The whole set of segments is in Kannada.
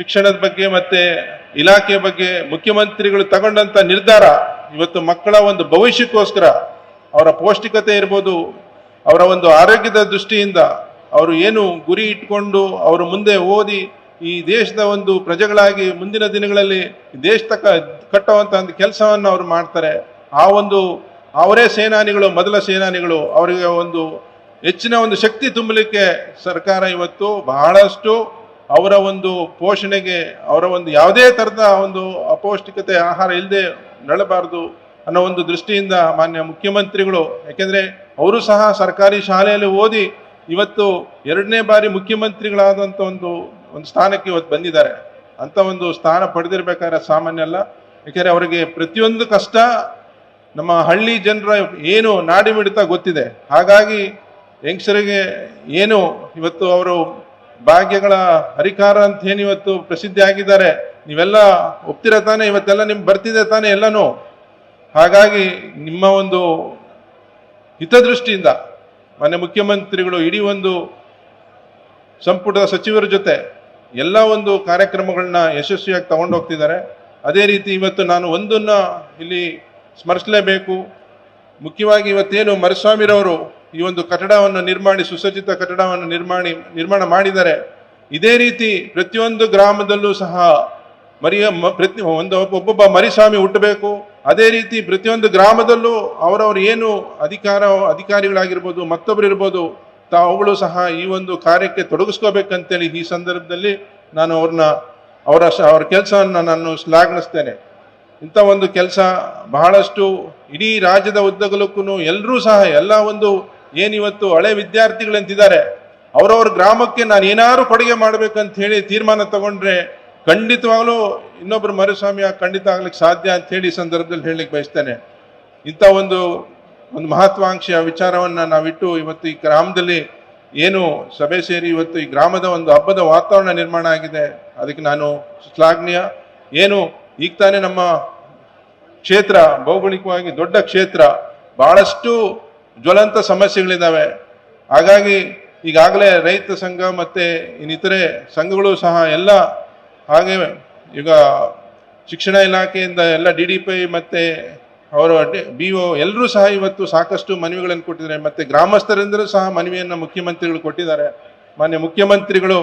ಶಿಕ್ಷಣದ ಬಗ್ಗೆ ಮತ್ತೆ ಇಲಾಖೆ ಬಗ್ಗೆ ಮುಖ್ಯಮಂತ್ರಿಗಳು ತಗೊಂಡಂತ ನಿರ್ಧಾರ ಇವತ್ತು ಮಕ್ಕಳ ಒಂದು ಭವಿಷ್ಯಕ್ಕೋಸ್ಕರ ಅವರ ಪೌಷ್ಟಿಕತೆ ಇರ್ಬೋದು, ಅವರ ಒಂದು ಆರೋಗ್ಯದ ದೃಷ್ಟಿಯಿಂದ ಅವರು ಏನು ಗುರಿ ಇಟ್ಕೊಂಡು ಅವರು ಮುಂದೆ ಓದಿ ಈ ದೇಶದ ಒಂದು ಪ್ರಜೆಗಳಾಗಿ ಮುಂದಿನ ದಿನಗಳಲ್ಲಿ ದೇಶ ತಕ್ಕ ಕಟ್ಟುವಂತ ಒಂದು ಕೆಲಸವನ್ನು ಅವರು ಮಾಡ್ತಾರೆ. ಆ ಒಂದು, ಅವರೇ ಸೇನಾನಿಗಳು, ಮೊದಲ ಸೇನಾನಿಗಳು, ಅವರಿಗೆ ಒಂದು ಹೆಚ್ಚಿನ ಒಂದು ಶಕ್ತಿ ತುಂಬಲಿಕ್ಕೆ ಸರ್ಕಾರ ಇವತ್ತು ಬಹಳಷ್ಟು ಅವರ ಒಂದು ಪೋಷಣೆಗೆ, ಅವರ ಒಂದು ಯಾವುದೇ ಥರದ ಒಂದು ಅಪೌಷ್ಟಿಕತೆ ಆಹಾರ ಇಲ್ಲದೆ ನಡಬಾರದು ಅನ್ನೋ ಒಂದು ದೃಷ್ಟಿಯಿಂದ ಮಾನ್ಯ ಮುಖ್ಯಮಂತ್ರಿಗಳು, ಯಾಕೆಂದರೆ ಅವರು ಸಹ ಸರ್ಕಾರಿ ಶಾಲೆಯಲ್ಲಿ ಓದಿ ಇವತ್ತು ಎರಡನೇ ಬಾರಿ ಮುಖ್ಯಮಂತ್ರಿಗಳಾದಂಥ ಒಂದು ಒಂದು ಸ್ಥಾನಕ್ಕೆ ಇವತ್ತು ಬಂದಿದ್ದಾರೆ. ಅಂತ ಒಂದು ಸ್ಥಾನ ಪಡೆದಿರ್ಬೇಕಾದ್ರೆ ಸಾಮಾನ್ಯ ಅಲ್ಲ. ಯಾಕೆಂದರೆ ಅವರಿಗೆ ಪ್ರತಿಯೊಂದು ಕಷ್ಟ ನಮ್ಮ ಹಳ್ಳಿ ಜನರ ಏನು ನಾಡಿ ಮಿಡಿತ ಗೊತ್ತಿದೆ. ಹಾಗಾಗಿ ಯಂಗ್ಸ್ಟರಿಗೆ ಏನು ಇವತ್ತು ಅವರು ಭಾಗ್ಯಗಳ ಹರಿಕಾರ ಅಂತ ಏನು ಇವತ್ತು ಪ್ರಸಿದ್ಧಿ ಆಗಿದ್ದಾರೆ. ನೀವೆಲ್ಲ ಒಪ್ತಿರ ತಾನೆ? ಇವತ್ತೆಲ್ಲ ನಿಮ್ಗೆ ಬರ್ತಿದೆ ತಾನೆ ಎಲ್ಲನೂ? ಹಾಗಾಗಿ ನಿಮ್ಮ ಒಂದು ಹಿತದೃಷ್ಟಿಯಿಂದ ಮಾನ್ಯ ಮುಖ್ಯಮಂತ್ರಿಗಳು ಇಡೀ ಒಂದು ಸಂಪುಟದ ಸಚಿವರ ಜೊತೆ ಎಲ್ಲ ಒಂದು ಕಾರ್ಯಕ್ರಮಗಳನ್ನ ಯಶಸ್ವಿಯಾಗಿ ತಗೊಂಡು ಹೋಗ್ತಿದ್ದಾರೆ. ಅದೇ ರೀತಿ ಇವತ್ತು ನಾನು ಒಂದನ್ನ ಇಲ್ಲಿ ಸ್ಮರಿಸಲೇಬೇಕು. ಮುಖ್ಯವಾಗಿ ಇವತ್ತೇನು ಮರಸ್ವಾಮಿರವರು ಈ ಒಂದು ಕಟ್ಟಡವನ್ನು ನಿರ್ಮಾಣಿ, ಸುಸಜ್ಜಿತ ಕಟ್ಟಡವನ್ನು ನಿರ್ಮಾಣಿ, ನಿರ್ಮಾಣ ಮಾಡಿದ್ದಾರೆ ಇದೇ ರೀತಿ ಪ್ರತಿಯೊಂದು ಗ್ರಾಮದಲ್ಲೂ ಸಹ ಮರಿಯ ಪ್ರತಿ, ಒಂದು, ಒಬ್ಬೊಬ್ಬ ಮರಿಸ್ವಾಮಿ ಹುಟ್ಟಬೇಕು. ಅದೇ ರೀತಿ ಪ್ರತಿಯೊಂದು ಗ್ರಾಮದಲ್ಲೂ ಅವರವರು ಏನು ಅಧಿಕಾರ, ಅಧಿಕಾರಿಗಳಾಗಿರ್ಬೋದು ಮತ್ತೊಬ್ಬರು ಇರ್ಬೋದು ತಾವುಗಳು ಸಹ ಈ ಒಂದು ಕಾರ್ಯಕ್ಕೆ ತೊಡಗಿಸ್ಕೋಬೇಕಂತೇಳಿ ಈ ಸಂದರ್ಭದಲ್ಲಿ ನಾನು ಅವ್ರನ್ನ, ಅವರ ಅವರ ಕೆಲಸವನ್ನು ನಾನು ಶ್ಲಾಘಿಸ್ತೇನೆ. ಇಂಥ ಒಂದು ಕೆಲಸ ಬಹಳಷ್ಟು ಇಡೀ ರಾಜ್ಯದ ಉದ್ದಗಲಕ್ಕೂ ಎಲ್ಲರೂ ಸಹ ಎಲ್ಲ ಒಂದು ಏನಿವತ್ತು ಹಳೆ ವಿದ್ಯಾರ್ಥಿಗಳಂತಿದ್ದಾರೆ, ಅವರವ್ರ ಗ್ರಾಮಕ್ಕೆ ನಾನು ಏನಾದ್ರು ಕೊಡುಗೆ ಮಾಡ್ಬೇಕಂತ ಹೇಳಿ ತೀರ್ಮಾನ ತಗೊಂಡ್ರೆ ಖಂಡಿತವಾಗ್ಲೂ ಇನ್ನೊಬ್ಬರು ಮರುಸ್ವಾಮಿ ಖಂಡಿತ ಆಗ್ಲಿಕ್ಕೆ ಸಾಧ್ಯ ಅಂತ ಹೇಳಿ ಸಂದರ್ಭದಲ್ಲಿ ಹೇಳಲಿಕ್ಕೆ ಬಯಸ್ತೇನೆ. ಇಂಥ ಒಂದು ಒಂದು ಮಹತ್ವಾಂಕ್ಷೆಯ ವಿಚಾರವನ್ನ ನಾವಿಟ್ಟು ಇವತ್ತು ಈ ಗ್ರಾಮದಲ್ಲಿ ಏನು ಸಭೆ ಸೇರಿ ಇವತ್ತು ಈ ಗ್ರಾಮದ ಒಂದು ಹಬ್ಬದ ವಾತಾವರಣ ನಿರ್ಮಾಣ ಆಗಿದೆ, ಅದಕ್ಕೆ ನಾನು ಶ್ಲಾಘನೀಯ. ಏನು, ಈಗ ತಾನೇ ನಮ್ಮ ಕ್ಷೇತ್ರ ಭೌಗೋಳಿಕವಾಗಿ ದೊಡ್ಡ ಕ್ಷೇತ್ರ, ಬಹಳಷ್ಟು ಜ್ವಲಂತ ಸಮಸ್ಯೆಗಳಿದ್ದಾವೆ ಹಾಗಾಗಿ ಈಗಾಗಲೇ ರೈತ ಸಂಘ ಮತ್ತು ಇನ್ನಿತರೆ ಸಂಘಗಳು ಸಹ ಎಲ್ಲ ಹಾಗೆ ಈಗ ಶಿಕ್ಷಣ ಇಲಾಖೆಯಿಂದ ಎಲ್ಲ ಡಿ ಡಿ ಪಿ ಮತ್ತು ಅವರು ಬಿ ಒ ಎಲ್ಲರೂ ಸಹ ಇವತ್ತು ಸಾಕಷ್ಟು ಮನವಿಗಳನ್ನು ಕೊಟ್ಟಿದ್ದಾರೆ. ಮತ್ತು ಗ್ರಾಮಸ್ಥರಿಂದಲೂ ಸಹ ಮನವಿಯನ್ನು ಮುಖ್ಯಮಂತ್ರಿಗಳು ಕೊಟ್ಟಿದ್ದಾರೆ. ಮಾನ್ಯ ಮುಖ್ಯಮಂತ್ರಿಗಳು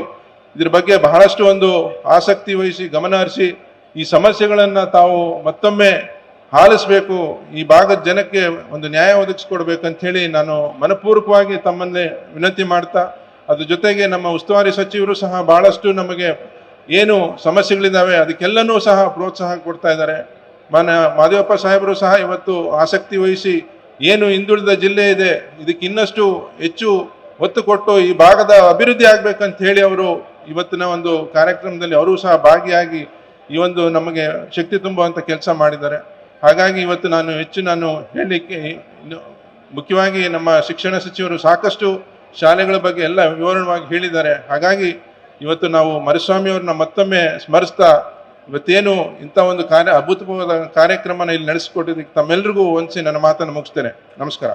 ಇದ್ರ ಬಗ್ಗೆ ಬಹಳಷ್ಟು ಒಂದು ಆಸಕ್ತಿ ವಹಿಸಿ ಗಮನ ಹರಿಸಿ ಈ ಸಮಸ್ಯೆಗಳನ್ನು ತಾವು ಮತ್ತೊಮ್ಮೆ ಆಲಿಸಬೇಕು ಈ ಭಾಗದ ಜನಕ್ಕೆ ಒಂದು ನ್ಯಾಯ ಒದಗಿಸ್ಕೊಡ್ಬೇಕಂಥೇಳಿ ನಾನು ಮನಪೂರ್ವಕವಾಗಿ ತಮ್ಮನ್ನೇ ವಿನಂತಿ ಮಾಡ್ತಾ, ಅದ್ರ ಜೊತೆಗೆ ನಮ್ಮ ಉಸ್ತುವಾರಿ ಸಚಿವರು ಸಹ ಭಾಳಷ್ಟು ನಮಗೆ ಏನು ಸಮಸ್ಯೆಗಳಿದ್ದಾವೆ ಅದಕ್ಕೆಲ್ಲನೂ ಸಹ ಪ್ರೋತ್ಸಾಹ ಕೊಡ್ತಾ ಇದ್ದಾರೆ. ಮಾನ್ಯ ಮಾದೇವಪ್ಪ ಸಾಹೇಬರು ಸಹ ಇವತ್ತು ಆಸಕ್ತಿ ವಹಿಸಿ ಏನು ಹಿಂದುಳಿದ ಜಿಲ್ಲೆ ಇದೆ, ಇದಕ್ಕೆ ಇನ್ನಷ್ಟು ಹೆಚ್ಚು ಒತ್ತು ಕೊಟ್ಟು ಈ ಭಾಗದ ಅಭಿವೃದ್ಧಿ ಆಗ್ಬೇಕಂತ ಹೇಳಿ ಅವರು ಇವತ್ತಿನ ಒಂದು ಕಾರ್ಯಕ್ರಮದಲ್ಲಿ ಅವರು ಸಹ ಭಾಗಿಯಾಗಿ ಈ ಒಂದು ನಮಗೆ ಶಕ್ತಿ ತುಂಬುವಂಥ ಕೆಲಸ ಮಾಡಿದ್ದಾರೆ. ಹಾಗಾಗಿ ಇವತ್ತು ನಾನು ಹೆಚ್ಚು ನಾನು ಹೇಳಲಿಕ್ಕೆ ಮುಖ್ಯವಾಗಿ ನಮ್ಮ ಶಿಕ್ಷಣ ಸಚಿವರು ಸಾಕಷ್ಟು ಶಾಲೆಗಳ ಬಗ್ಗೆ ಎಲ್ಲ ವಿವರಣವಾಗಿ ಹೇಳಿದ್ದಾರೆ. ಹಾಗಾಗಿ ಇವತ್ತು ನಾವು ಮರುಸ್ವಾಮಿ ಅವ್ರನ್ನ ಮತ್ತೊಮ್ಮೆ ಸ್ಮರಿಸ್ತಾ ಇವತ್ತೇನು ಇಂಥ ಒಂದು ಕಾರ್ಯ ಅಭೂತಪೂರ್ವದ ಕಾರ್ಯಕ್ರಮನ ಇಲ್ಲಿ ನಡೆಸಿಕೊಟ್ಟಿದ್ದಕ್ಕೆ ತಮ್ಮೆಲ್ಲರಿಗೂ ಒಂದ್ಸಿ ನನ್ನ ಮಾತನ್ನು ಮುಗಿಸ್ತೇನೆ. ನಮಸ್ಕಾರ.